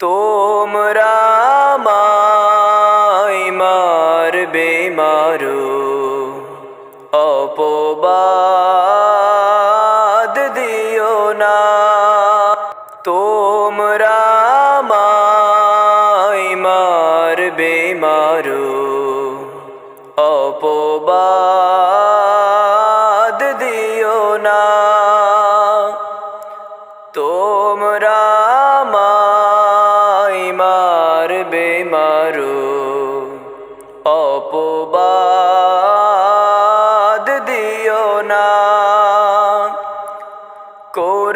তোমরা মাই মারবে মারো অপবাদ দিও না তোমরা মাই মারবে মারো অপবাদ দিও না তোমরা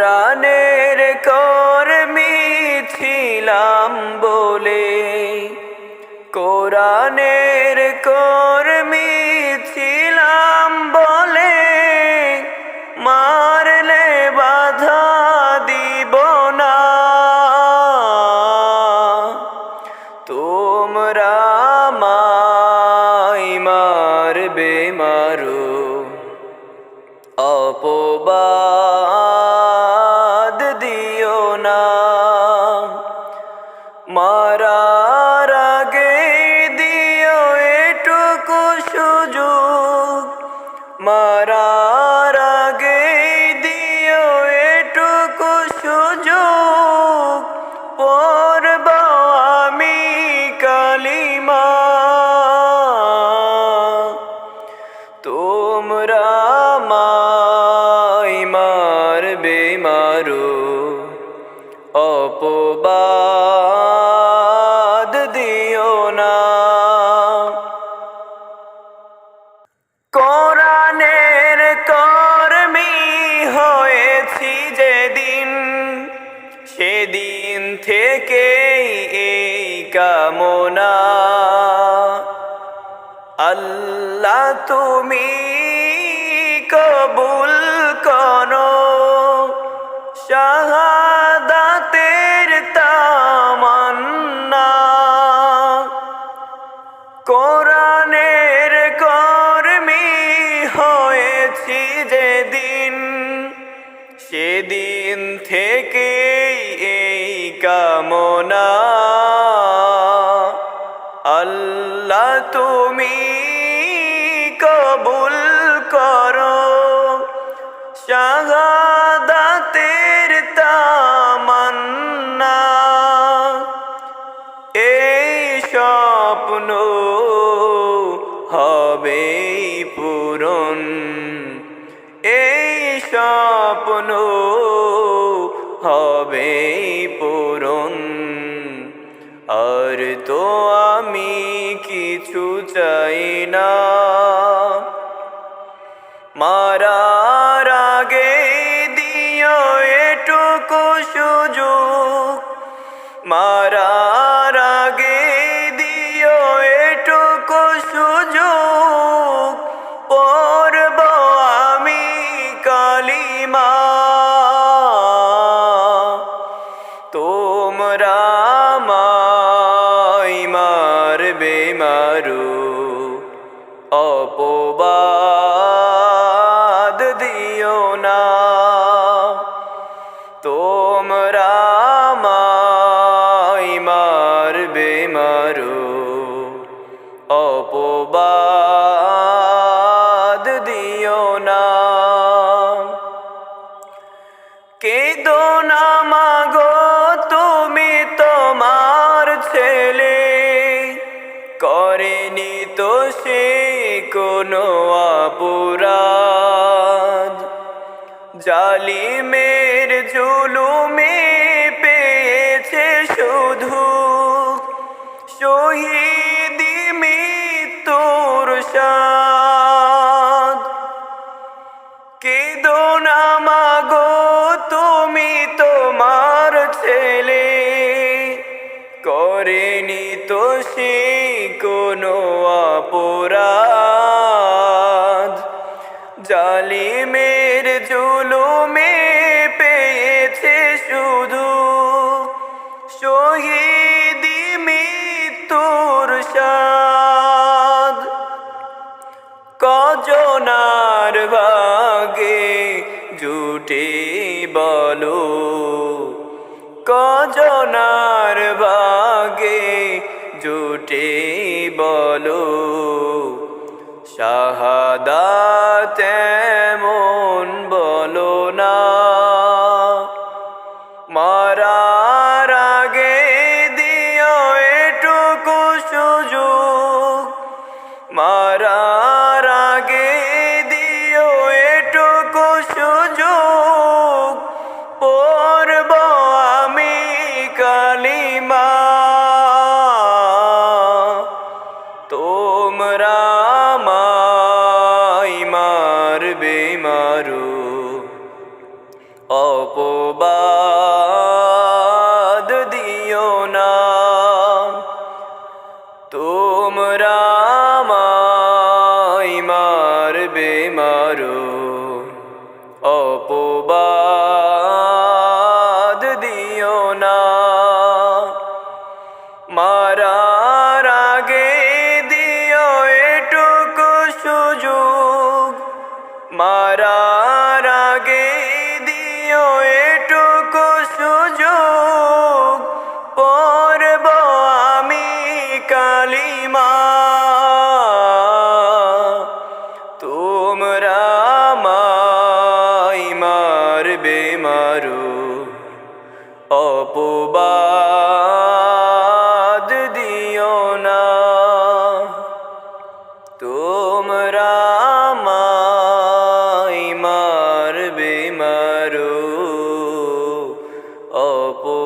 কোরআনের কর্মী ছিলাম বলে। কোরআনের কর্মী ছিলাম বলে। মারলে বাধা দিব না। তোমরা মাই মারবে মারো। অপবাদ অপবাদ দিও না। কোরআনের কর্মী হয়েছি যেদিন সেদিন থেকে এই কামনা। আল্লাহ তুমি যেদিন সেদিন থেকে এই কামনা। আল্লাহ তুমি কবুল করো। শাহাদাতের তামান্না। এই স্বপ্ন হবে আর তো আমি কিছু চাই না। মারার আগে দিও এটুকু সুযোগ। মারার আগে দিও এটুকু সুযোগ। পরব আমি কালিমা। তোমরা মারো অপরাধ। জালিমের জুলুমে পেয়েছে শুধু শহীদি মৃত্যুর সাদ কেদো না মাগো, তুমি তোমার ছেলে। করেনি তো সে কোনো অপরাধ। জুটে বলো কজনার বাগে জুটে বলো শাহাদাত মারবে মারু অপবাদ দিও না। তোমরা মারো। অপবাদ মারার আগে দিও এটুকু সুযোগ পরব আমি কালিমা। apa